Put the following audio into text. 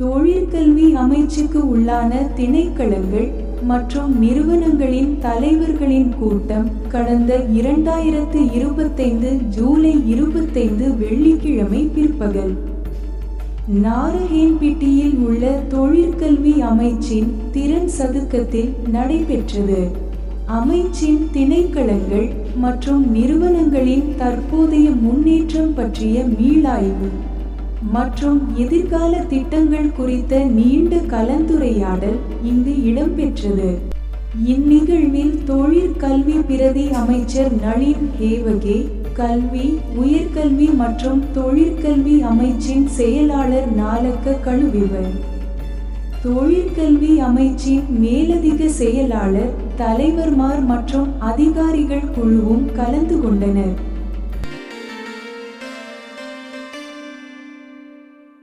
தொழிற்கல்வி அமைச்சுக்கு உள்ளான திணைக்களங்கள் மற்றும் நிறுவனங்களின் தலைவர்களின் கூட்டம் கடந்த இரண்டாயிரத்து இருபத்தைந்து ஜூலை இருபத்தைந்து வெள்ளிக்கிழமை பிற்பகல். நாரஹேன்பிட்டியில் உள்ள தொழிற்கல்வி அமைச்சின் திறன் சதுக்கத்தில் நடைபெற்றது. அமைச்சின் திணைக்களங்கள் மற்றும் நிறுவனங்களின் தற்போதைய முன்னேற்றம் பற்றிய மீளாய்வு. மற்றும் எதிர்கால திட்டங்கள் குறித்த நீண்ட கலந்துரையாடல் இங்கு இடம்பெற்றது. இந்நிகழ்வில் தொழிற்கல்வி பிரதி அமைச்சர் நளின் ஹேவகே கல்வி உயர்கல்வி மற்றும் தொழிற்கல்வி அமைச்சின் செயலாளர் நாலக்க கழுவிவர். தொழிற்கல்வி அமைச்சின் மேலதிக செயலாளர் தலைவர்மார் மற்றும் அதிகாரிகள் குழுவும் கலந்து கொண்டனர்.